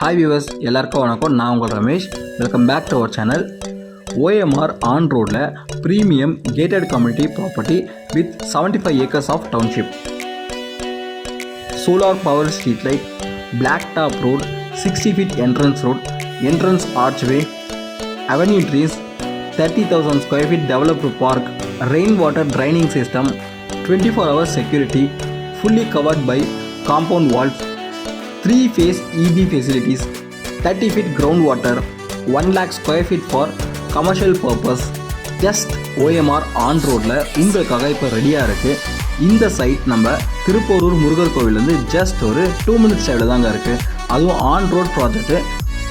Hi viewers எல்லாருக்கும் வணக்கம். நான் உங்கள் Ramesh. Welcome back to our channel OMR on ரோடில் premium gated community property with 75 five acres of township solar power street light block top road sixty feet entrance road entrance archway avenue trees thirty thousand square feet developed park rain water draining system twenty four hours security fully covered by compound walls three phase EB facilities thirty feet ground water one lakh square feet for commercial purpose just OMR on ரோட்டில் உங்களுக்காக இப்போ ரெடியாக இருக்குது இந்த site நம்ம திருப்போரூர் முருகர் கோவிலேருந்து just ஒரு two minutes சைடில் தாங்க இருக்குது அதுவும் ஆன் ரோட் ப்ராஜெக்ட்டு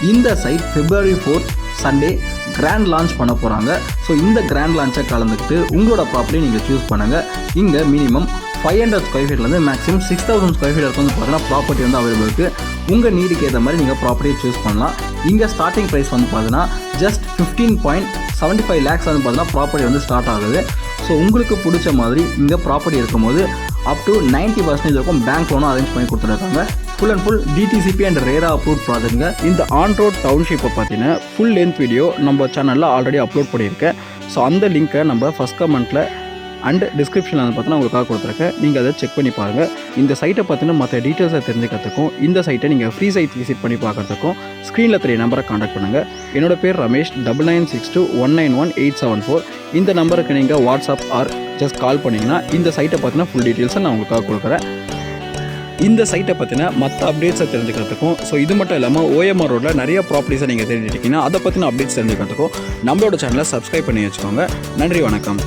இந்த site February fourth Sunday grand launch பண்ண போகிறாங்க ஸோ இந்த கிராண்ட் லான்ச்சை கலந்துக்கிட்டு உங்களோட ப்ராப்பர்ட்டி நீங்கள் சூஸ் பண்ணுங்கள் இங்கே minimum five hundred square ஃபீட்லேருந்து maximum six thousand square feet வரைக்கும் வந்து பார்த்தீங்கன்னா ப்ராப்பர்ட்டி வந்து அவைலபிள் இருக்குது உங்கள் நீடுக்கு ஏற்ற மாதிரி நீங்கள் ப்ராப்பர்ட்டியை சூஸ் பண்ணலாம். இங்கே ஸ்டார்டிங் ப்ரைஸ் வந்து பார்த்தீங்கன்னா just fifteen point seventy five lakhs வந்து பார்த்தீங்கன்னா ப்ராப்பர்ட்டி வந்து ஸ்டார்ட் ஆகுது. ஸோ உங்களுக்கு பிடிச்ச மாதிரி இங்கே ப்ராப்பர்ட்டி இருக்கும்போது அப் டு நைன்ட்டி பர்சன்டேஜ் வரைக்கும் பேங்க் லோனும் அரேஞ்ச் பண்ணி கொடுத்துருக்காங்க. Full and full DTCP and RERA approve ப்ராஜெக்ட்ங்க இந்த ஆன் ரோட் டவுன்ஷிப்பை பார்த்தீங்கன்னா ஃபுல் லென்த் வீடியோ நம்ம சேனலில் ஆல்ரெடி அப்லோட் பண்ணியிருக்கேன். ஸோ அந்த லிங்க்கை நம்ம ஃபஸ்ட் கமெண்ட்டில் அண்ட் டிஸ்கிரிப்ஷனில் வந்து பார்த்தீங்கன்னா உங்களுக்காக கொடுத்துருக்கேன் நீங்கள் அதை செக் பண்ணி பாருங்கள் இந்த சைட்டை பார்த்தீங்கன்னா மற்ற டீட்டெயில்ஸை தெரிஞ்சுக்கிறதுக்கும் இந்த சைட்டை நீங்கள் ஃப்ரீ சைட் விசிட் பண்ணி பார்க்குறதுக்கும் ஸ்க்ரீனில் தெரிய நம்பரை காண்டாக்ட் பண்ணுங்கள் என்னோட பேர் Ramesh double nine six two one nine one eight seven four இந்த நம்பருக்கு நீங்கள் வாட்ஸ்அப் ஆர் ஜஸ்ட் கால் பண்ணிங்கன்னா இந்த சைட்டை பார்த்தீங்கன்னா ஃபுல் டீட்டெயில்ஸை நான் உங்களுக்காக கொடுக்குறேன். இந்த சைட்டை பற்றின மற்ற அப்டேட்ஸை தெரிஞ்சுக்கிறதுக்கும் ஸோ இது மட்டும் இல்லாமல் ஓஎம்ஆர் ரோட்டில் நிறைய ப்ராப்பர்ட்டிஸை நீங்கள் தெரிஞ்சுக்கிட்டீங்கன்னா அதை பற்றின அப்டேட்ஸ் தெரிஞ்சுக்கிறதுக்கும் நம்மளோட சேனலை சப்ஸ்கிரைப் பண்ணி வச்சுக்கோங்க. நன்றி வணக்கம்.